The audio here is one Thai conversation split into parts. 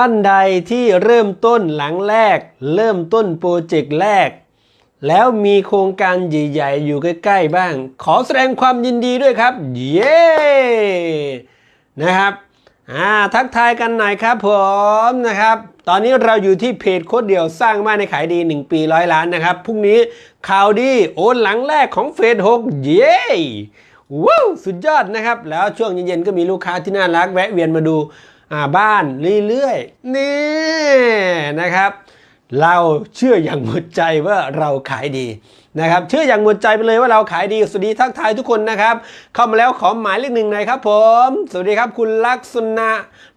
ท่านใดที่เริ่มต้นหลังแรก เริ่มต้นโปรเจกต์แรก แล้วมีโครงการใหญ่ๆ อยู่ใกล้ๆบ้าง ขอแสดงความยินดีด้วยครับ เย้นะครับอ่าทักทายกันหน่อยครับผมนะครับ ตอนนี้เราอยู่ที่เพจโคดเดียวสร้างบ้านในขายดี 1 ปีร้อยล้านนะครับ พรุ่งนี้ข่าวดีโอนหลังแรกของเฟส6เย้ว้าวสุดยอดนะครับ แล้วช่วงเย็นๆก็มีลูกค้าที่น่ารักแวะเวียนมาดู บ้านเรื่อยๆ นี่นะครับ เราเชื่ออย่างหมดใจว่าเราขายดีนะครับเชื่ออย่างหมดใจไปเลยว่าเราขายดีสวัสดีทักทายทุกคนนะครับ เข้ามาแล้วขอหมายเลขหนึ่งหน่อยครับผม สวัสดีครับคุณลักษณะ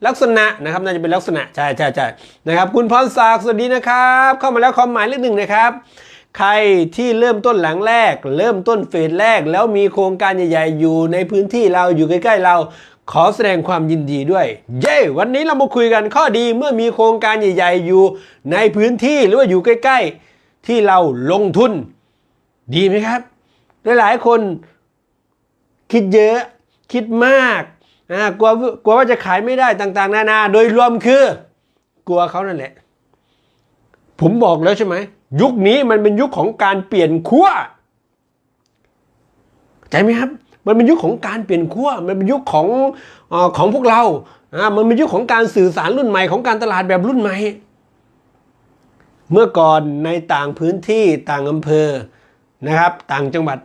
ลักษณะนะครับน่าจะเป็นลักษณะใช่ใช่ใช่นะครับ คุณพรศักดิ์สวัสดีนะครับ เข้ามาแล้วขอหมายเลขหนึ่งนะครับใครที่เริ่มต้นหลังแรก เริ่มต้นเฟสแรก แล้วมีโครงการใหญ่ ๆ อยู่ในพื้นที่เราอยู่ใกล้ ๆ เรา ขอแสดงความยินดีด้วย เย้ วันนี้เรามาคุยกันข้อดีเมื่อมีโครงการใหญ่ๆ อยู่ในพื้นที่หรือว่าอยู่ใกล้ ๆ ที่เราลงทุน ดีไหมครับ หลายๆคนคิดเยอะคิดมากกลัวกลัวว่าจะขายไม่ได้ต่างๆ นานา โดยรวมคือ กลัวเขานั่นแหละ ผมบอกแล้วใช่ไหม ยุคนี้มันเป็นยุคของการเปลี่ยนขั้วใจไหมครับ มันเป็นยุคของการเปลี่ยนขั้วมันเป็นยุคของอของพวกเราอ่ามันเป็นยุคของการสื่อสารรุ่นใหม่ของการตลาดแบบรุ่นใหม่เมื่อก่อนในต่างพื้นที่ต่างอำเภอนะครับ ต่างจังหวัด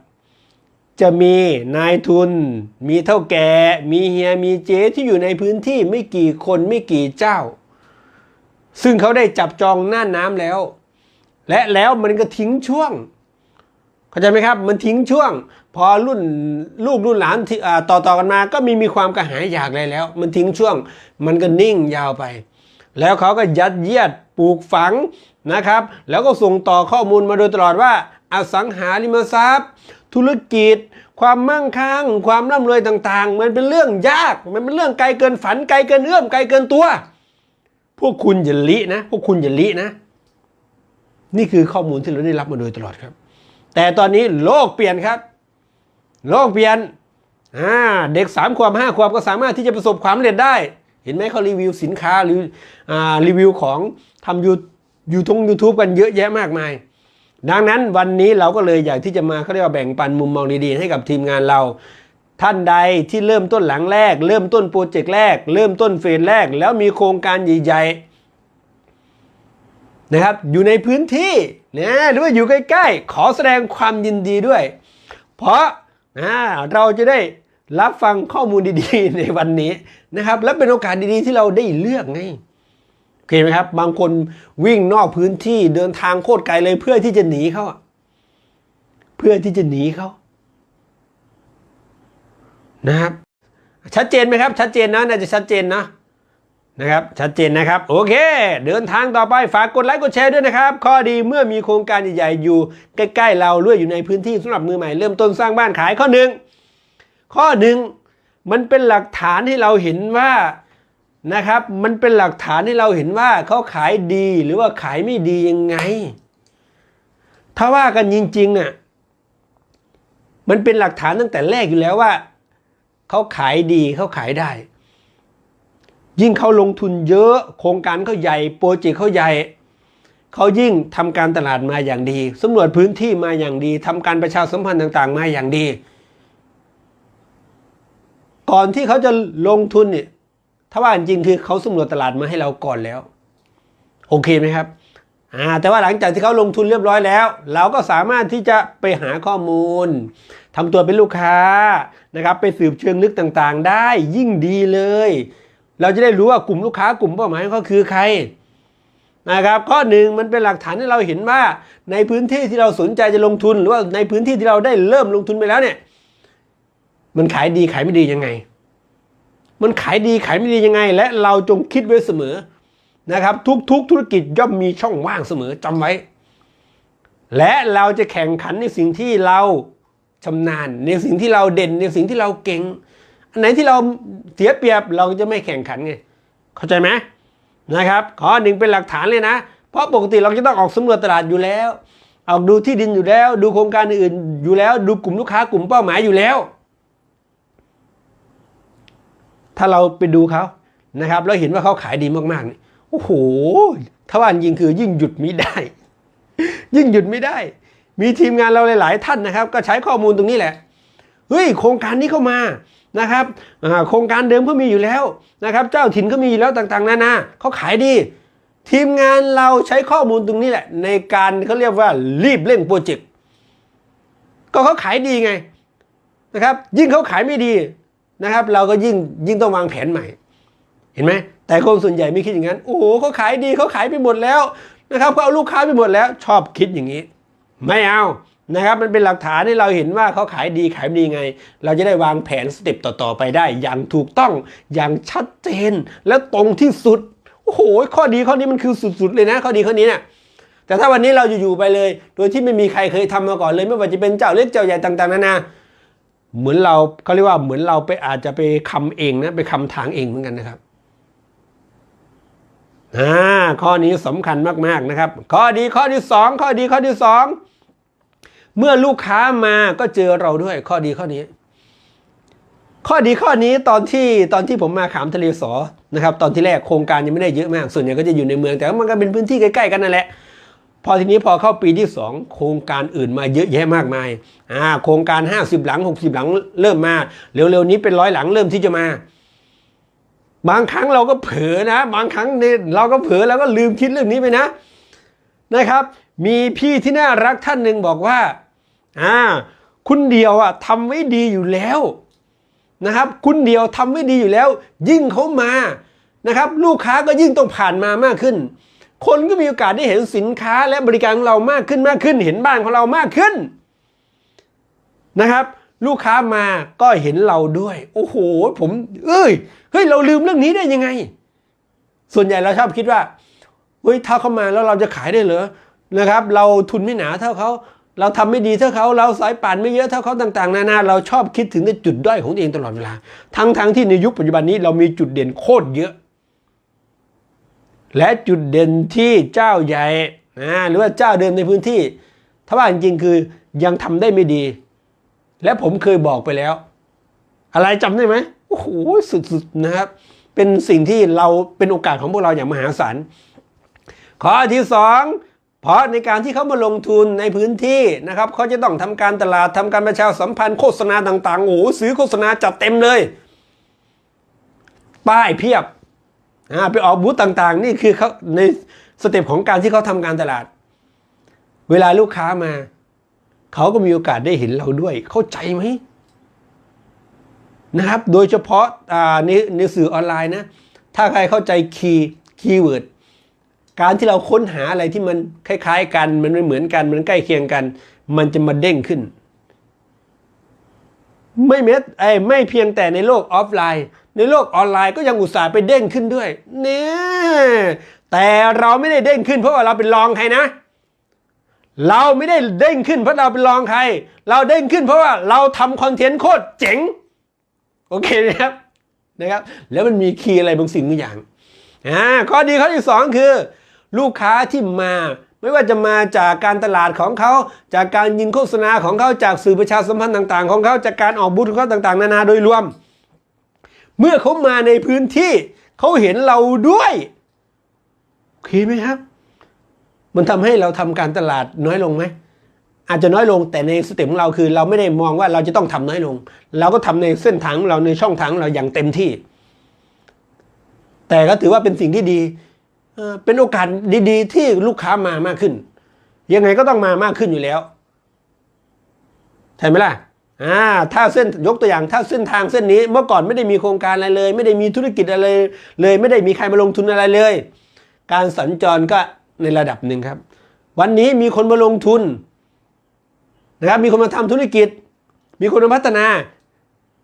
จะมีนายทุน มีเท่าแก่ มีเฮียมีเจ๊ที่อยู่ในพื้นที่ไม่กี่คนไม่กี่เจ้า ซึ่งเขาได้จับจองหน้าน้ำแล้ว และแล้วมันก็ทิ้งช่วง เข้าใจไหมครับ มันทิ้งช่วง พอรุ่นลูกรุ่นหลานต่อต่อกันมา ก็มีมีความกระหายอยากอะไรแล้ว มันทิ้งช่วง มันก็นิ่งยาวไป แล้วเขาก็ยัดเยียดปลูกฝังนะครับ แล้วก็ส่งต่อข้อมูลมาโดยตลอดว่า อสังหาริมทรัพย์ ธุรกิจ ความมั่งคั่ง ความร่ำรวยต่างๆ มันเป็นเรื่องยาก มันเป็นเรื่องไกลเกินฝัน ไกลเกินเอื้อม ไกลเกินตัว พวกคุณอย่าลินะ พวกคุณอย่าลินะ นี่คือข้อมูลที่เราได้รับมาโดยตลอดครับ แต่ตอนนี้โลกเปลี่ยนครับ โลกเปลี่ยนอ่าเด็กสามขวบห้าขวบก็สามารถที่จะประสบความสำเร็จได้ เห็นไหมเขารีวิวสินค้าหรืออ่ารีวิวของทำยูยูทงยูทูบกันเยอะแยะมากมาย ดังนั้นวันนี้เราก็เลยอยากที่จะมาเขาเรียกว่าแบ่งปันมุมมองดีๆ ให้กับทีมงานเราท่านใดที่เริ่มต้นหลังแรก เริ่มต้นโปรเจกต์แรก เริ่มต้นเฟสแรก แล้วมีโครงการใหญ่ๆ นะครับอยู่ในพื้นที่นะหรือว่าอยู่ใกล้ๆ ขอแสดงความยินดีด้วย เพราะอ่าเราจะได้รับฟังข้อมูลดีๆ ในวันนี้นะครับ และเป็นโอกาสดีๆที่เราได้เลือกไงโอเคไหมครับ บางคนวิ่งนอกพื้นที่เดินทางโคตรไกลเลยเพื่อที่จะหนีเขาเพื่อที่จะหนีเขานะครับ ชัดเจนไหมครับ ชัดเจนนะน่าจะชัดเจนนะ นะครับ ชัดเจนนะครับ โอเค เดินทางต่อไปฝากกดไลค์กดแชร์ด้วยนะครับ ข้อดีเมื่อมีโครงการใหญ่ๆอยู่ ใกล้ๆ เราเรื่อยอยู่ในพื้นที่สำหรับมือใหม่เริ่มต้นสร้างบ้านขายข้อหนึ่งข้อหนึ่งมันเป็นหลักฐานให้เราเห็นว่านะครับ มันเป็นหลักฐานให้เราเห็นว่าเขาขายดีหรือว่าขายไม่ดียังไง ถ้าว่ากันจริงๆน่ะมันเป็นหลักฐานตั้งแต่แรกอยู่แล้วว่าเขาขายดีเขาขายได้ ยิ่งเขาลงทุนเยอะโครงการเขาใหญ่โปรเจกต์เขาใหญ่เขายิ่งทำการตลาดมาอย่างดีสำรวจพื้นที่มาอย่างดีทำการประชาสัมพันธ์ต่างๆ มาอย่างดี ก่อนที่เขาจะลงทุนเนี่ยถ้าว่าจริงคือเขาสำรวจตลาดมาให้เราก่อนแล้ว โอเคไหมครับอ่าแต่ว่าหลังจากที่เขาลงทุนเรียบร้อยแล้ว เราก็สามารถที่จะไปหาข้อมูลทำตัวเป็นลูกค้านะครับ ไปสืบเชิงลึกต่างๆ ได้ยิ่งดีเลย เราจะได้รู้ว่ากลุ่มลูกค้ากลุ่มเป้าหมายเขาคือใครนะครับข้อหนึ่งมันเป็นหลักฐานให้เราเห็นว่าในพื้นที่ที่เราสนใจจะลงทุน หรือว่าในพื้นที่ที่เราได้เริ่มลงทุนไปแล้วเนี่ย มันขายดีขายไม่ดียังไง มันขายดีขายไม่ดียังไง และเราจงคิดไว้เสมอนะครับ ทุกๆ ธุรกิจย่อมมีช่องว่างเสมอจำไว้ และเราจะแข่งขันในสิ่งที่เราชำนาญในสิ่งที่เราเด่นในสิ่งที่เราเก่ง อันไหนที่เราเสียเปรียบเราจะไม่แข่งขันไง เข้าใจไหมนะครับขอหนึ่งเป็นหลักฐานเลยนะ เพราะปกติเราจะต้องออกสำรวจตลาดอยู่แล้ว ออกดูที่ดินอยู่แล้ว ดูโครงการอื่นอยู่แล้ว ดูกลุ่มลูกค้ากลุ่มเป้าหมายอยู่แล้ว ถ้าเราไปดูเขานะครับแล้วเห็นว่าเขาขายดีมากๆนี่โอ้อ้โหถ้าว่าจริงคือยิ่งหยุดไม่ได้ ยิ่งหยุดไม่ได้ มีทีมงานเราหลาย ๆ ท่านนะครับ ก็ใช้ข้อมูลตรงนี้แหละเฮ้ยโครงการนี้เข้ามา นะครับโครงการเดิมเขามีอยู่แล้วนะครับ เจ้าถิ่นก็มีอยู่แล้วต่างๆนานาเขาขายดี ทีมงานเราใช้ข้อมูลตรงนี้แหละ ในการเขาเรียกว่ารีบเร่งโปรเจกต์ก็เขาขายดีไงนะครับ ยิ่งเขาขายไม่ดีนะครับ เราก็ยิ่งยิ่งต้องวางแผนใหม่ เห็นไหมแต่คนส่วนใหญ่ไม่คิดอย่างนั้น โอ้โหเขาขายดีเขาขายไปหมดแล้วนะครับเขาเอาลูกค้าไปหมดแล้ว ชอบคิดอย่างนี้ ไม่เอา นะครับมันเป็นหลักฐานให้เราเห็นว่าเขาขายดีขายดีไง เราจะได้วางแผนสเต็ปต่อๆไปได้ อย่างถูกต้องอย่างชัดเจนและตรงที่สุดโอ้โหข้อดีข้อนี้มันคือสุด ๆ เลยนะข้อดีข้อนี้เนี่ยแต่ถ้าวันนี้เราอยู่ๆไปเลย โดยที่ไม่มีใครเคยทำมาก่อนเลย ไม่ว่าจะเป็นเจ้าเล็กเจ้าใหญ่ต่างๆนานาเหมือนเราเขาเรียกว่าเหมือนเราไปอาจจะไปคำเองนะไปคำทางเองเหมือนกันนะครับอ่าข้อนี้สำคัญมากๆนะครับ ข้อดีข้อที่สองข้อดีข้อที่สอง เมื่อลูกค้ามาก็เจอเราด้วยข้อดีข้อนี้ ข้อดีข้อนี้ตอนที่ตอนที่ผมมาขามทะเลสอนะครับ ตอนที่แรกโครงการยังไม่ได้เยอะมาก ส่วนใหญ่ก็จะอยู่ในเมืองแต่ว่ามันก็เป็นพื้นที่ใกล้ๆกันนั่นแหละ พอทีนี้พอเข้าปีที่ 2 โครงการอื่นมาเยอะแยะมากมายอ่าโครงการ 50 หลัง 60 หลังเริ่มมาเร็วๆนี้เป็นร้อยหลังเริ่มที่จะมา บางครั้งเราก็เผลอนะ บางครั้งเนี่ยเราก็เผลอแล้วก็ลืมคิดเรื่องนี้ไปนะนะครับ มีพี่ที่น่ารักท่านหนึ่งบอกว่า อ่าคุณเดียวอะทำไว้ดีอยู่แล้วนะครับ คุณเดียวทำไว้ดีอยู่แล้ว ยิ่งเขามานะครับลูกค้าก็ยิ่งต้องผ่านมามากขึ้น คนก็มีโอกาสได้เห็นสินค้าและบริการของเรามากขึ้นมากขึ้น เห็นบ้านของเรามากขึ้นนะครับ ลูกค้ามาก็เห็นเราด้วย โอ้โห ผม เอ้ยเฮ้ยเราลืมเรื่องนี้ได้ยังไง ส่วนใหญ่เราชอบคิดว่าเฮ้ยถ้าเขามาแล้วเราจะขายได้เหรอนะครับ เราทุนไม่หนาเท่าเขา เราทำไม่ดีเท่าเขาเราสายป่านไม่เยอะเท่าเขาต่างๆ นานาเราชอบคิดถึงในจุดด้อยของตัวเองตลอดเวลา ทั้งๆที่ในยุคปัจจุบันนี้เรามีจุดเด่นโคตรเยอะ และจุดเด่นที่เจ้าใหญ่นะหรือว่าเจ้าเดิมในพื้นที่ ถ้าว่าจริงๆคือยังทำได้ไม่ดี และผมเคยบอกไปแล้ว อะไรจำได้ไหมโอ้โหสุดๆนะครับ เป็นสิ่งที่เราเป็นโอกาสของพวกเราอย่างมหาศาลข้อที่สอง เพราะในการที่เขามาลงทุนในพื้นที่นะครับเขาจะต้องทำการตลาดทำการประชาสัมพันธ์โฆษณาต่างๆโอ้โหซื้อโฆษณาจัดเต็มเลย ป้ายเพียบไปออกบูธต่างๆ นี่คือเขาในสเต็ปของการที่เขาทำการตลาด เวลาลูกค้ามาเขาก็มีโอกาสได้เห็นเราด้วย เข้าใจไหมนะครับ โดยเฉพาะในในสื่อออนไลน์นะ ถ้าใครเข้าใจคีย์คีย์เวิร์ด การที่เราค้นหาอะไรที่มันคล้าย ๆ กัน มันไม่เหมือนกัน มันใกล้เคียงกัน มันจะมาเด้งขึ้น ไม่เม็ดไอ้ไม่เพียงแต่ในโลกออฟไลน์ ในโลกออนไลน์ก็ยังอุตส่าห์ไปเด้งขึ้นด้วยเนี่ยแต่เราไม่ได้เด้งขึ้นเพราะว่าเราเป็นรองใครนะ เราไม่ได้เด้งขึ้นเพราะเราเป็นรองใคร เราเด้งขึ้นเพราะว่าเราทำคอนเทนต์โคตรเจ๋งโอเคนะครับนะครับ แล้วมันมีคีย์อะไรบางสิ่งบางอย่างอ่าข้อดีข้อที่สองคือ ลูกค้าที่มา ไม่ว่าจะมาจากการตลาดของเขา จากการยิงโฆษณาของเขาจากสื่อประชาสัมพันธ์ต่างๆ ของเขาจากการออกบูธของเขาต่างๆ นานาโดยรวม เมื่อเขามาในพื้นที่เขาเห็นเราด้วยโอเคไหมครับ มันทำให้เราทำการตลาดน้อยลงไหมอาจจะน้อยลงแต่ในสเต็ปของเราคือเราไม่ได้มองว่าเราจะต้องทำน้อยลง เราก็ทำในเส้นทางเราในช่องทางเราอย่างเต็มที่ แต่ก็ถือว่าเป็นสิ่งที่ดี เป็นโอกาสดีๆ ที่ลูกค้ามามากขึ้น ยังไงก็ต้องมามากขึ้นอยู่แล้วใช่ไหมล่ะอ่าถ้าเส้นยกตัวอย่างถ้าเส้นทางเส้นนี้เมื่อก่อนไม่ได้มีโครงการอะไรเลย ไม่ได้มีธุรกิจอะไรเลย ไม่ได้มีใครมาลงทุนอะไรเลย การสัญจรก็ในระดับหนึ่งครับ วันนี้มีคนมาลงทุนนะครับมีคนมาทำธุรกิจ มีคนมาพัฒนา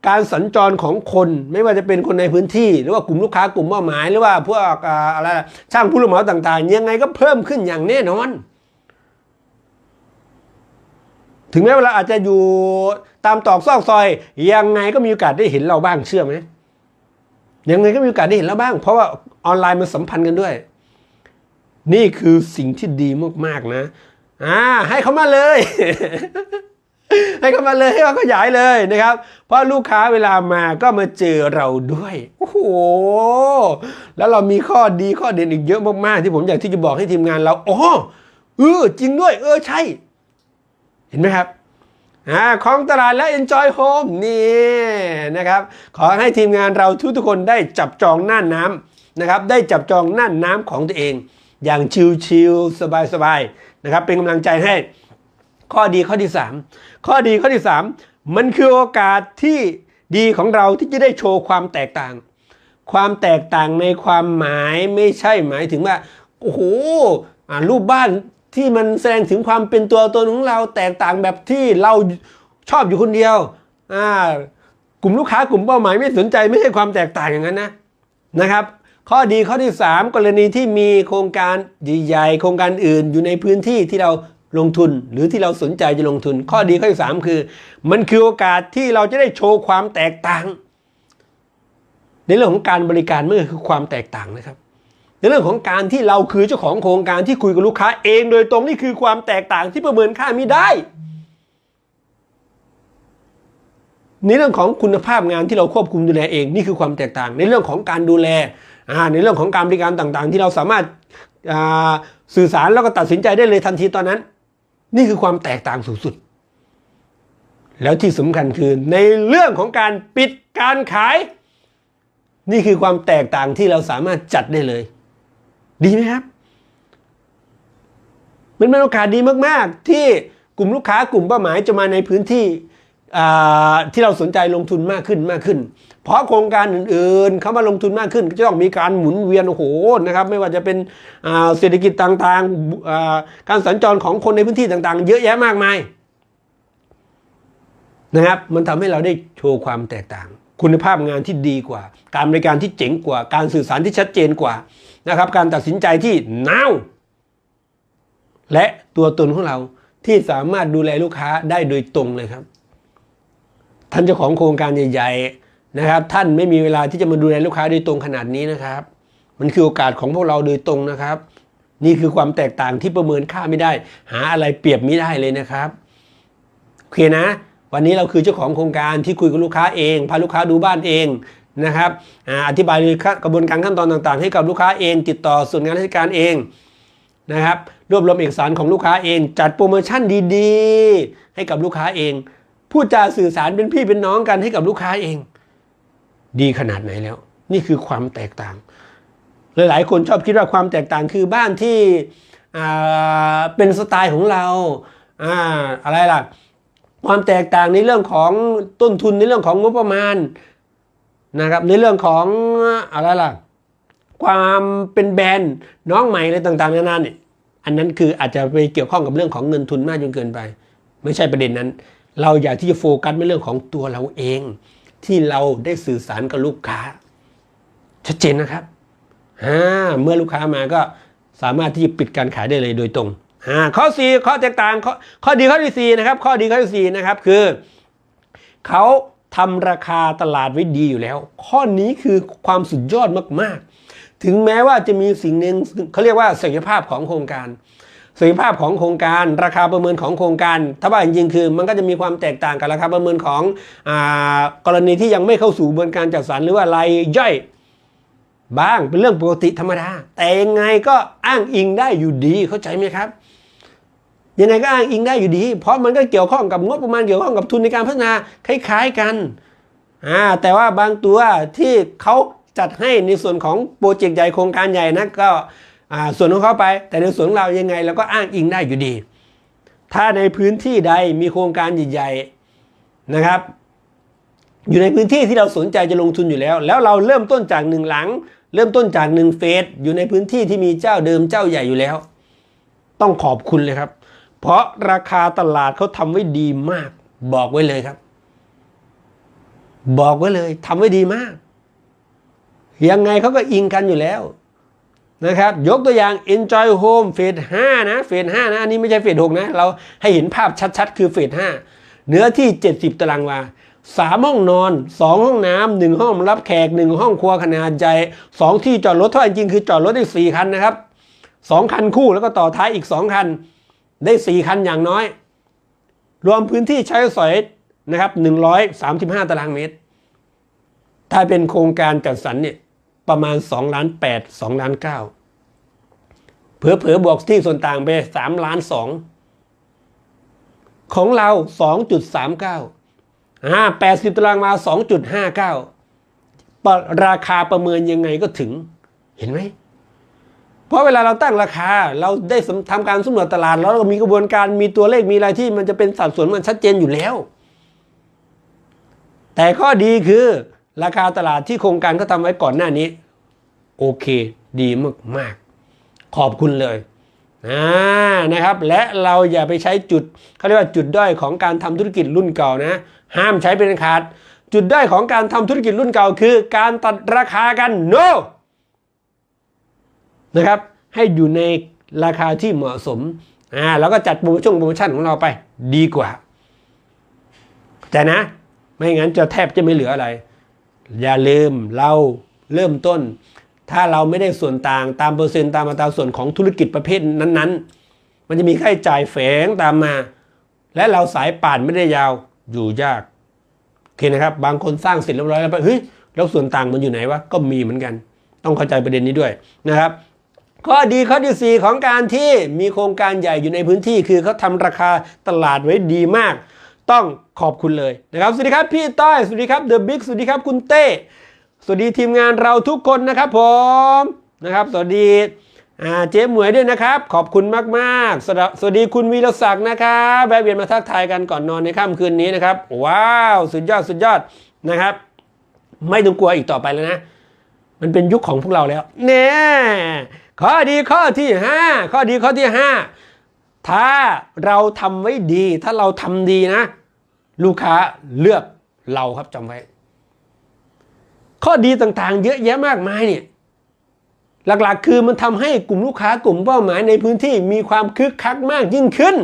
การสัญจรของคนไม่ว่าจะเป็นคนในพื้นที่ หรือว่ากลุ่มลูกค้ากลุ่มเป้าหมาย หรือว่าพวกอ่าอะไรช่างผู้รับเหมาต่างๆ ยังไงก็เพิ่มขึ้นอย่างแน่นอน ถึงแม้เวลาอาจจะอยู่ตามตอกซอกซอย ยังไงก็มีโอกาสได้เห็นเราบ้างเชื่อไหมยังไงก็มีโอกาสได้เห็นเราบ้าง เพราะว่าออนไลน์มันสัมพันธ์กันด้วย นี่คือสิ่งที่ดีมากๆนะอ่าให้เขามาเลย ให้เข้ามาเลยให้เขาขยายเลยนะครับ เพราะลูกค้าเวลามาก็มาเจอเราด้วยโอ้โหแล้วเรามีข้อดีข้อเด่นอีกเยอะมากๆที่ผมอยากที่จะบอกให้ทีมงานเราอ๋อเออจริงด้วย เออใช่ เห็นไหมครับอ่าของตลาดและ Enjoy Home นี่นะครับ ขอให้ทีมงานเราทุกๆคนได้จับจองน่านน้ำนะครับ ได้จับจองน่านน้ำของตัวเอง อย่างชิลๆสบายๆนะครับ เป็นกำลังใจให้ ข้อดีข้อที่ 3 ข้อดีข้อที่ 3 มันคือโอกาสที่ดีของเราที่จะได้โชว์ความแตกต่าง ความแตกต่างในความหมายไม่ใช่หมายถึงว่าโอ้โหรูปบ้านที่มันแสดงถึงความเป็นตัวตนของเราแตกต่างแบบที่เราชอบอยู่คนเดียวอ่ากลุ่มลูกค้ากลุ่มเป้าหมายไม่สนใจไม่ใช่ความแตกต่างอย่างนั้นนะนะครับข้อดีข้อที่ 3 กรณีที่มีโครงการใหญ่ๆโครงการอื่นอยู่ในพื้นที่ที่เรา ลงทุนหรือที่เราสนใจจะลงทุน ข้อดีข้อที่3คือ มันคือโอกาสที่เราจะได้โชว์ความแตกต่าง ในเรื่องของการบริการมันก็คือความแตกต่างนะครับ ในเรื่องของการที่เราคือเจ้าของโครงการที่คุยกับลูกค้า เองโดยตรงนี่คือความแตกต่างที่ประเมินค่าไม่ได้ ในเรื่องของคุณภาพงานที่เราควบคุมดูแลเองนี่คือความแตกต่าง ในเรื่องของการดูแลในเรื่องของการบริการต่างๆ ที่เราสามารถสื่อสารแล้วก็ตัดสินใจได้เลยทันทีตอนนั้น นี่คือความแตกต่างสูงสุด แล้วที่สำคัญคือในเรื่องของการปิดการขาย นี่คือความแตกต่างที่เราสามารถจัดได้เลย ดีไหมครับ มันเป็นโอกาสดีมาก ๆ ที่กลุ่มลูกค้ากลุ่มเป้าหมายจะมาในพื้นที่ ที่เราสนใจลงทุนมากขึ้นมากขึ้น เพราะโครงการอื่นๆ เขามาลงทุนมากขึ้นก็จะต้องมีการหมุนเวียนโอ้โหนะครับ ไม่ว่าจะเป็นเศรษฐกิจต่างๆ การสัญจรของคนในพื้นที่ต่างๆ เยอะแยะมากมายนะครับ มันทำให้เราได้โชว์ความแตกต่าง คุณภาพงานที่ดีกว่า การบริการที่เจ๋งกว่า การสื่อสารที่ชัดเจนกว่านะครับ การตัดสินใจที่น้าวและตัวตนของเราที่สามารถดูแลลูกค้าได้โดยตรงเลยครับ ท่านเจ้าของโครงการใหญ่ ๆ นะครับ ท่านไม่มีเวลาที่จะมาดูแลลูกค้าโดยตรงขนาดนี้นะครับ มันคือโอกาสของพวกเราโดยตรงนะครับ นี่คือความแตกต่างที่ประเมินค่าไม่ได้ หาอะไรเปรียบไม่ได้เลยนะครับโอเคนะ วันนี้เราคือเจ้าของโครงการที่คุยกับลูกค้าเองพาลูกค้าดูบ้านเองนะครับออธิบายกระบวนการขั้นตอนต่างๆ ให้กับลูกค้าเอง ติดต่อส่วนงานราชการเองนะครับ รวบรวมเอกสารของลูกค้าเอง จัดโปรโมชั่นดีๆ ให้กับลูกค้าเอง พูดจาสื่อสารเป็นพี่เป็นน้องกันให้กับลูกค้าเอง ดีขนาดไหนแล้ว นี่คือความแตกต่าง หลายๆ คนชอบคิดว่าความแตกต่างคือบ้านที่เป็นสไตล์ของเราอ่าอะไรล่ะ ความแตกต่างในเรื่องของต้นทุนในเรื่องของงบประมาณนะครับในเรื่องของอะไรล่ะ ความเป็นแบรนด์น้องใหม่อะไรต่างๆนานาเนี่ยอันนั้นคืออาจจะไปเกี่ยวข้องกับเรื่องของเงินทุนมากจนเกินไป ไม่ใช่ประเด็นนั้น เราอยากที่จะโฟกัสในเรื่องของตัวเราเอง ที่เราได้สื่อสารกับลูกค้า ชัดเจนนะครับอ่าเมื่อลูกค้ามาก็สามารถที่จะปิดการขายได้เลยโดยตรงอ่าข้อ 4 ข้อแตกต่างข้อข้อดีข้อที่4นะครับ ข้อดีข้อที่4นะครับคือเขาทำราคาตลาดไว้ดีอยู่แล้ว ข้อนี้คือความสุดยอดมาก ๆ ถึงแม้ว่าจะมีสิ่งหนึ่งเขาเรียกว่าศักยภาพของโครงการ ศักยภาพของโครงการ ราคาประเมินของโครงการ ถ้าว่าจริงๆคือ มันก็จะมีความแตกต่างกับราคาประเมินของอกรณีที่ยังไม่เข้าสู่กระบวนการจัดสรรหรือว่ารายย่อยบ้างเป็นเรื่องปกติธรรมดา แต่ยังไงก็อ้างอิงได้อยู่ดีเข้าใจไหมครับ ยังไงก็อ้างอิงได้อยู่ดี เพราะมันก็เกี่ยวข้องกับงบประมาณเกี่ยวข้องกับทุนในการพัฒนาคล้ายๆกันอ่าแต่ว่าบางตัวที่เขาจัดให้ในส่วนของโปรเจกต์ใหญ่โครงการใหญ่นะก็ ส่วนของเขาไป แต่ในส่วนของเรายังไงเราก็อ้างอิงได้อยู่ดี ถ้าในพื้นที่ใดมีโครงการใหญ่ๆนะครับ อยู่ในพื้นที่ที่เราสนใจจะลงทุนอยู่แล้ว แล้วเราเริ่มต้นจากหนึ่งหลัง เริ่มต้นจากหนึ่งเฟสอยู่ในพื้นที่ที่มีเจ้าเดิมเจ้าใหญ่อยู่แล้ว ต้องขอบคุณเลยครับ เพราะราคาตลาดเขาทำไว้ดีมาก บอกไว้เลยครับ บอกไว้เลยทำไว้ดีมากยังไงเขาก็อิงกันอยู่แล้ว นะครับยกตัวอย่าง Enjoy Home เฟส5นะเฟส5นะอันนี้ไม่ใช่เฟส6นะเราให้เห็นภาพชัดๆ คือเฟส5เนื้อที่ 70 ตารางวาสามห้องนอนสองห้องน้ำหนึ่งห้องรับแขกหนึ่งห้องครัวขนาดใหญ่สองที่จอดรถเท่าจริงคือจอดรถได้สี่คันนะครับสองคันคู่แล้วก็ต่อท้ายอีกสองคัน ได้สี่คันอย่างน้อย รวมพื้นที่ใช้สอยนะครับ135ตารางเมตร ถ้าเป็นโครงการจัดสรรเนี่ย ประมาณ2ล้าน8 2ล้าน9เผลอเผลอๆบวกที่ส่วนต่างไป3ล้าน2ของเรา 2.39อ่า80ตารางมา2.59ปะราคาประเมินยังไงก็ถึงเห็นไหมเพราะเวลาเราตั้งราคาเราได้ทำการสำรวจตลาด แล้วเรามีกระบวนการมีตัวเลขมีอะไรที่มันจะเป็นสัดส่วนมันชัดเจนอยู่แล้ว แต่ข้อดีคือ ราคาตลาดที่โครงการเขาทำไว้ก่อนหน้านี้ โอเค ดีมากๆ ขอบคุณเลยอ่านะครับ และเราอย่าไปใช้จุดเขาเรียกว่าจุดด้อยของการทำธุรกิจรุ่นเก่านะ ห้ามใช้เป็นอันขาด จุดด้อยของการทำธุรกิจรุ่นเก่า คือการตัดราคากัน no นะครับ ให้อยู่ในราคาที่เหมาะสมอ่าแล้วก็จัดโปรโมชั่นโปรโมชั่นของเราไปดีกว่า แต่นะ ไม่งั้นจะแทบจะไม่เหลืออะไร อย่าลืมเราเริ่มต้น ถ้าเราไม่ได้ส่วนต่างตามเปอร์เซ็นต์ตามอัตราส่วนของธุรกิจประเภทนั้นๆ มันจะมีค่าใช้จ่ายแฝงตามมา และเราสายป่านไม่ได้ยาวอยู่ยากโอเคนะครับ บางคนสร้างเสร็จเรียบร้อยแล้วไปเฮ้ยแล้วส่วนต่างมันอยู่ไหนวะก็มีเหมือนกัน ต้องเข้าใจประเด็นนี้ด้วยนะครับ ข้อดีข้อที่สี่ของการที่มีโครงการใหญ่อยู่ในพื้นที่ คือเขาทำราคาตลาดไว้ดีมาก ต้องขอบคุณเลยนะครับสวัสดีครับพี่ต้อยสวัสดีครับเดอะบิ๊กสวัสดีครับคุณเต้สวัสดีทีมงานเราทุกคนนะครับผมนะครับสวัสดีอ่าเจ๊หมวยด้วยนะครับ ขอบคุณมากๆสวสสวัสดีคุณวีรศักดิ์นะครับแวะเวียนมาทักทายกันก่อนนอนในค่ำคืนนี้นะครับ ว้าว สุดยอดสุดยอดนะครับ ไม่ต้องกลัวอีกต่อไปแล้วนะ มันเป็นยุคของพวกเราแล้ว เนี่ยข้อดีข้อที่ 5 ข้อดีข้อที่ 5 ถ้าเราทำไว้ดี ถ้าเราทำดีนะ ลูกค้าเลือกเราครับจำไว้ ข้อดีต่างๆ เยอะแยะมากมายเนี่ยหลักๆ คือมันทำให้กลุ่มลูกค้ากลุ่มเป้าหมายในพื้นที่มีความคึกคักมากยิ่งขึ้น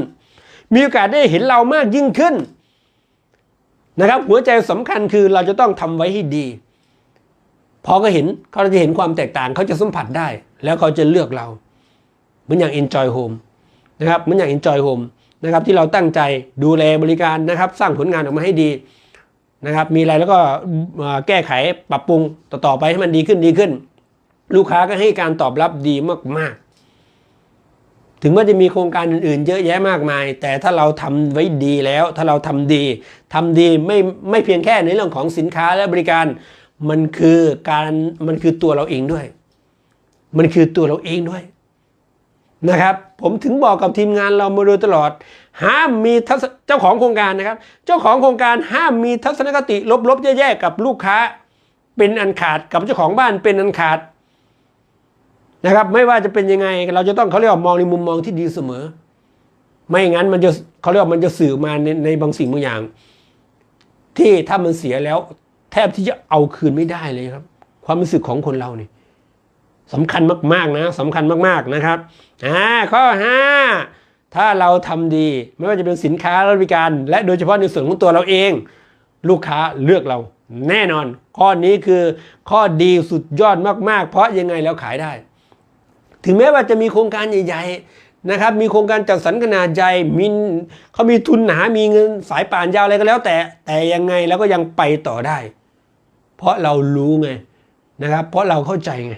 มีโอกาสได้เห็นเรามากยิ่งขึ้นนะครับหัวใจสำคัญคือเราจะต้องทำไว้ให้ดีพอเขาเห็นเขาจะเห็นความแตกต่างเขาจะสัมผัสได้ แล้วเขาจะเลือกเรา เหมือนอย่าง Enjoy Home นะครับเหมือนอย่าง Enjoy Home นะครับที่เราตั้งใจดูแลบริการนะครับสร้างผลงานออกมาให้ดีนะครับมีอะไรแล้วก็เอ่อแก้ไขปรับปรุงต่อๆไปให้มันดีขึ้นดีขึ้น ลูกค้าก็ให้การตอบรับดีมากๆ ถึงว่าจะมีโครงการอื่นๆ เยอะแยะมากมาย แต่ถ้าเราทำไว้ดีแล้ว ถ้าเราทำดีทำดีไม่ไม่เพียงแค่ในเรื่องของสินค้าและบริการมันคือการมันคือตัวเราเองด้วย มันคือตัวเราเองด้วย นะครับ ผมถึงบอกกับทีมงานเรามาโดยตลอด ห้ามมีทัศเจ้าของโครงการนะครับ เจ้าของโครงการห้ามมีทัศนคติลบๆ แย่ๆกับลูกค้า เป็นอันขาดกับเจ้าของบ้านเป็นอันขาดนะครับ ไม่ว่าจะเป็นยังไง เราจะต้องเขาเรียกว่ามองในมุมมองที่ดีเสมอ ไม่งั้นมันจะเขาเรียกว่ามันจะสื่อมาในในบางสิ่งบางอย่าง ที่ถ้ามันเสียแล้ว แทบที่จะเอาคืนไม่ได้เลยครับ ความรู้สึกของคนเราเนี่ย สำคัญมากๆนะสำคัญมากๆนะครับอ่าข้อ 5 ถ้าเราทำดีไม่ว่าจะเป็นสินค้าและบริการ และโดยเฉพาะในส่วนของตัวเราเอง ลูกค้าเลือกเราแน่นอน ข้อนี้คือข้อดีสุดยอดมากๆ เพราะยังไงแล้วขายได้ ถึงแม้ว่าจะมีโครงการใหญ่ๆนะครับ มีโครงการจัดสรรขนาดใหญ่มีเขามีทุนหนา มีเงินสายป่านยาวอะไรก็แล้ว แต่แต่ยังไงแล้วก็ยังไปต่อได้ เพราะเรารู้ไงนะครับ เพราะเราเข้าใจไง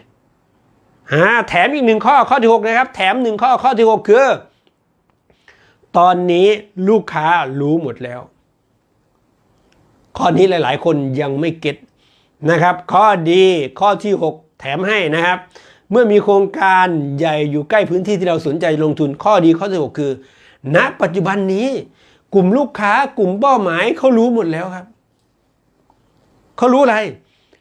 อ่าแถมอีกหนึ่งข้อข้อที่6นะครับ แถมหนึ่งข้อข้อที่ 6 คือ ตอนนี้ลูกค้ารู้หมดแล้ว ข้อนี้หลาย ๆ คนยังไม่เก็ตนะครับ ข้อดีข้อที่ 6 แถมให้นะครับ เมื่อมีโครงการใหญ่อยู่ใกล้พื้นที่ที่เราสนใจลงทุนข้อดีข้อที่ 6 คือ ณ ปัจจุบันนี้ กลุ่มลูกค้ากลุ่มเป้าหมายเขารู้หมดแล้วครับเขารู้อะไร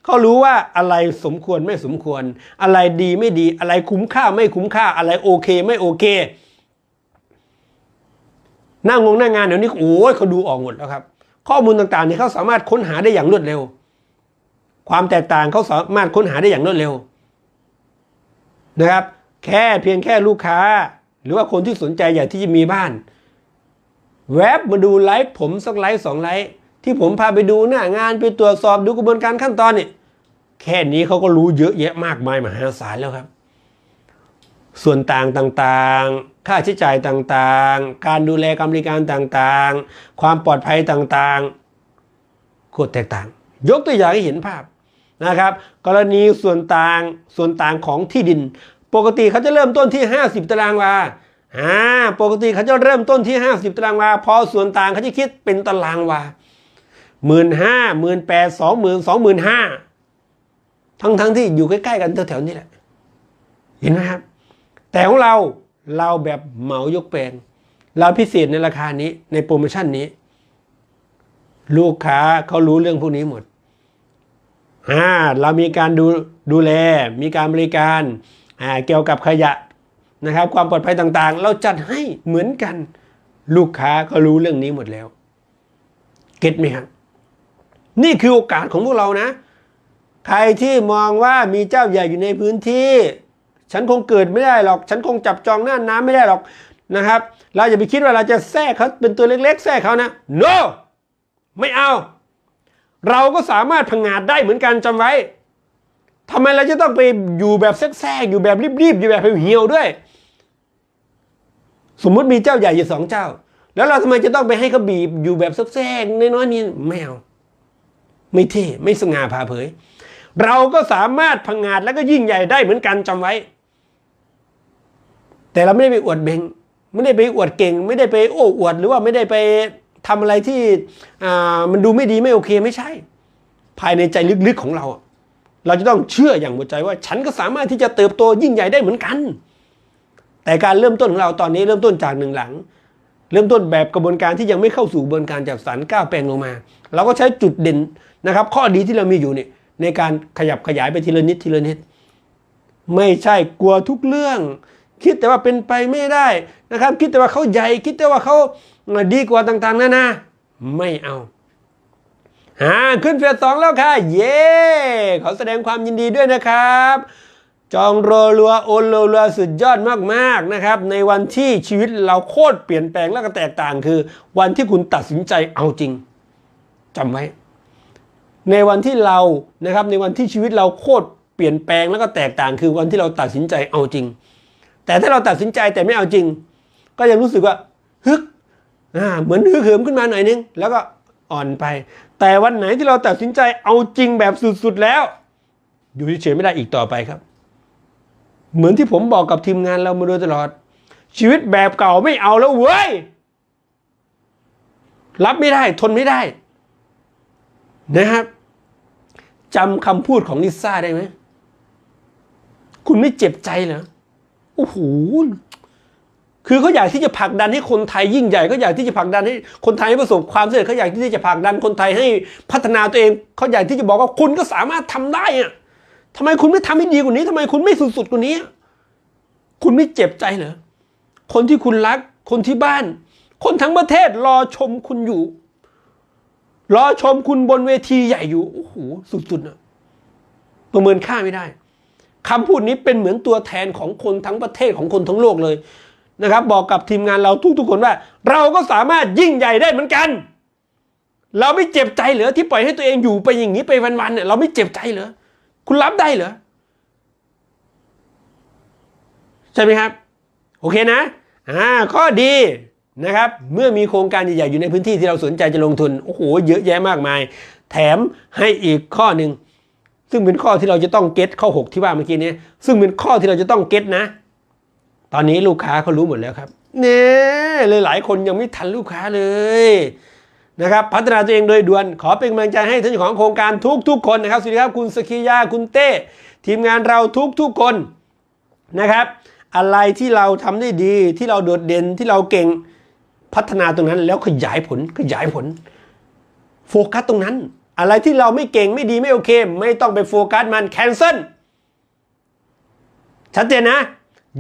เขารู้ว่าอะไรสมควรไม่สมควร อะไรดีไม่ดีอะไรคุ้มค่าไม่คุ้มค่าอะไรโอเคไม่โอเคหน้างงหน้างานเดี๋ยวนี้โอ้ยเขาดูออกหมดแล้วครับ ข้อมูลต่างๆเนี่ยเขาสามารถค้นหาได้อย่างรวดเร็ว ความแตกต่างเขาสามารถค้นหาได้อย่างรวดเร็วนะครับ แค่เพียงแค่ลูกค้า หรือว่าคนที่สนใจอยากที่จะมีบ้าน แวบมาดูไลฟ์ผมสักไลฟ์สองไลฟ์ที่ผมพาไปดูหน้างานไปตรวจสอบดูกระบวนการขั้นตอนเนี่ย แค่นี้เขาก็รู้เยอะแยะมากมายมหาศาลแล้วครับ ส่วนต่างต่างๆ ค่าใช้จ่ายต่างๆ การดูแลการบริการต่างๆ ความปลอดภัยต่างๆโคตรแตกต่าง ยกตัวอย่างให้เห็นภาพนะครับ กรณีส่วนต่างส่วนต่างของที่ดิน ปกติเขาจะเริ่มต้นที่ 50 ตารางวาอ่าปกติเขาจะเริ่มต้นที่ 50 ตารางวา พอส่วนต่างเขาจะคิดเป็นตารางวาหมื่นห้าหมื่นแปดสองหมื่นสองหมื่นห้า ทั้งทั้งๆที่อยู่ใกล้ๆกันแถวๆนี้แหละ เห็นไหมครับ แต่ของเราเราแบบเหมายกแปลงเราพิเศษในราคานี้ในโปรโมชั่นนี้ ลูกค้าเขารู้เรื่องพวกนี้หมดอ่าเรามีการดูดูแล มีการบริการอ่าเกี่ยวกับขยะนะครับ ความปลอดภัยต่างๆ เราจัดให้เหมือนกัน ลูกค้าก็รู้เรื่องนี้หมดแล้ว เก็ตไหมครับนี่คือโอกาสของพวกเรานะ ใครที่มองว่ามีเจ้าใหญ่อยู่ในพื้นที่ ฉันคงเกิดไม่ได้หรอก ฉันคงจับจองหน้าน้ำไม่ได้หรอกนะครับ เราอย่าไปคิดว่าเราจะแทรกเขาเป็นตัวเล็กๆ แทรกเขานะ no ไม่เอา เราก็สามารถพังงาดได้เหมือนกันจำไว้ ทำไมเราจะต้องไปอยู่แบบแทรกอยู่แบบรีบๆ อยู่แบบเหี่ยวด้วย สมมุติมีเจ้าใหญ่อยู่สองเจ้า แล้วเราทำไมจะต้องไปให้เขาบีบอยู่แบบแทรกน้อยๆนี่ไม่เอา ไม่เท่ ไม่สง่าผ่าเผย เราก็สามารถพังงาดแล้วก็ยิ่งใหญ่ได้เหมือนกันจำไว้ แต่เราไม่ได้ไปอวดเบงไม่ได้ไปอวดเก่ง ไม่ได้ไปโอ้อวด หรือว่าไม่ได้ไปทำอะไรที่มันดูไม่ดีไม่โอเคไม่ใช่ ภายในใจลึกๆของเรา เราจะต้องเชื่ออย่างหมดใจว่า ฉันก็สามารถที่จะเติบโตยิ่งใหญ่ได้เหมือนกัน แต่การเริ่มต้นของเราตอนนี้เริ่มต้นจากหนึ่งหลัง เริ่มต้นแบบกระบวนการที่ยังไม่เข้าสู่กระบวนการจากสารก้าวแปลงลงมา เราก็ใช้จุดเด่นนะครับ ข้อดีที่เรามีอยู่เนี่ย ในการขยับขยายไปทีละนิดทีละนิด ไม่ใช่กลัวทุกเรื่อง คิดแต่ว่าเป็นไปไม่ได้นะครับ คิดแต่ว่าเขาใหญ่ คิดแต่ว่าเขาดีกว่าต่างๆนานาไม่เอาอ่าขึ้นเฟสสองแล้วค่ะ เย้ขอแสดงความยินดีด้วยนะครับ จองโรลัวโอนโรลัวสุดยอดมากๆนะครับ ในวันที่ชีวิตเราโคตรเปลี่ยนแปลงและก็แตกต่างคือ วันที่คุณตัดสินใจเอาจริงจำไว้ ในวันที่เรานะครับในวันที่ชีวิตเราโคตรเปลี่ยนแปลงแล้วก็แตกต่างคือวันที่เราตัดสินใจเอาจริง แต่ถ้าเราตัดสินใจแต่ไม่เอาจริง ก็ยังรู้สึกว่าฮึกเหมือนฮึกเหิมขึ้นมาหน่อยนึงแล้วก็อ่อนไป แต่วันไหนที่เราตัดสินใจเอาจริงแบบสุดๆแล้ว อยู่เฉยๆไม่ได้อีกต่อไปครับ เหมือนที่ผมบอกกับทีมงานเรามาโดยตลอด ชีวิตแบบเก่าไม่เอาแล้วเว้ยรับไม่ได้ทนไม่ได้นะครับ จำคำพูดของลิซ่าได้ไหม คุณไม่เจ็บใจเหรอ โอ้โห คือเขาอยากที่จะผลักดันให้คนไทยยิ่งใหญ่เขาอยากที่จะผลักดันให้คนไทยประสบความสำเร็จเขาอยากที่จะผลักดันคนไทยให้พัฒนาตัวเองเขาอยากที่จะบอกว่าคุณก็สามารถทำได้อะทำไมคุณไม่ทำให้ดีกว่านี้ทำไมคุณไม่สุดๆกว่านี้ คุณไม่เจ็บใจเหรอ คนที่คุณรัก คนที่บ้าน คนทั้งประเทศรอชมคุณอยู่ รอชมคุณบนเวทีใหญ่อยู่ โอ้โห สุดๆนะประเมินค่าไม่ได้คำพูดนี้เป็นเหมือนตัวแทนของคนทั้งประเทศของคนทั้งโลกเลยนะครับ บอกกับทีมงานเราทุกๆคนว่า เราก็สามารถยิ่งใหญ่ได้เหมือนกัน เราไม่เจ็บใจเหรอที่ปล่อยให้ตัวเองอยู่ไปอย่างนี้ไปวันๆเนี่ยเราไม่เจ็บใจเหรอคุณรับได้เหรอใช่ไหมครับ โอเคนะ อ่าข้อดี นะครับเมื่อมีโครงการใหญ่ๆอยู่ในพื้นที่ที่เราสนใจจะลงทุนโอ้โหเยอะแยะมากมาย แถมให้อีกข้อหนึ่งซึ่งเป็นข้อที่เราจะต้องเก็ตข้อ 6 ที่ว่าเมื่อกี้นี้ซึ่งเป็นข้อที่เราจะต้องเก็ตนะ ตอนนี้ลูกค้าเขารู้หมดแล้วครับเนี่ยเลยหลายคนยังไม่ทันลูกค้าเลยนะครับพัฒนาตัวเองโดยด่วนขอเป็นกำลังใจให้ท่านเจ้ของโครงการทุกๆ คนนะครับสวัสดีครับคุณสกียาคุณเต้ทีมงานเราทุกๆคนนะครับ อะไรที่เราทำได้ดีที่เราโดดเด่นที่เราเก่ง พัฒนาตรงนั้นแล้วขยายผลขยายผล โฟกัสตรงนั้น อะไรที่เราไม่เก่งไม่ดีไม่โอเค ไม่ต้องไปโฟกัสมันแคนเซิลชัดเจนนะ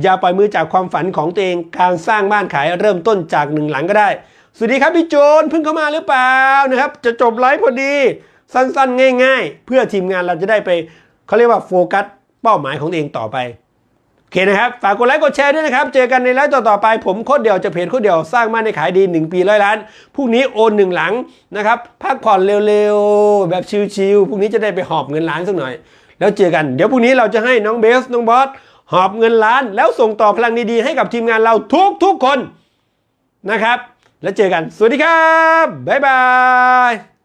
อย่าปล่อยมือจากความฝันของตัวเองการสร้างบ้านขายเริ่มต้นจากหนึ่งหลังก็ได้ สวัสดีครับพี่โจนเพิ่งเข้ามาหรือเปล่านะครับ จะจบไลฟ์พอดี สั้นๆ ง่าย ๆ เพื่อทีมงานเราจะได้ไปเขาเรียกว่าโฟกัสเป้าหมายของตัวเองต่อไป โอเคนะครับ ฝากกดไลค์กดแชร์ด้วยนะครับ เจอกันในไลฟ์ต่อๆไป ผมโคตรเดียวจะเพจโคตรเดียวสร้างบ้านในขายดี 1 ปีร้อยล้านพรุ่งนี้โอนหนึ่งหลังนะครับพักผ่อนเร็วๆ แบบชิลๆพรุ่งนี้จะได้ไปหอบเงินล้านสักหน่อย แล้วเจอกัน เดี๋ยวพรุ่งนี้เราจะให้น้องเบสน้องบอสหอบเงินล้าน แล้วส่งต่อพลังดีๆให้กับทีมงานเราทุกๆคนนะครับ แล้วเจอกันสวัสดีครับบ๊ายบาย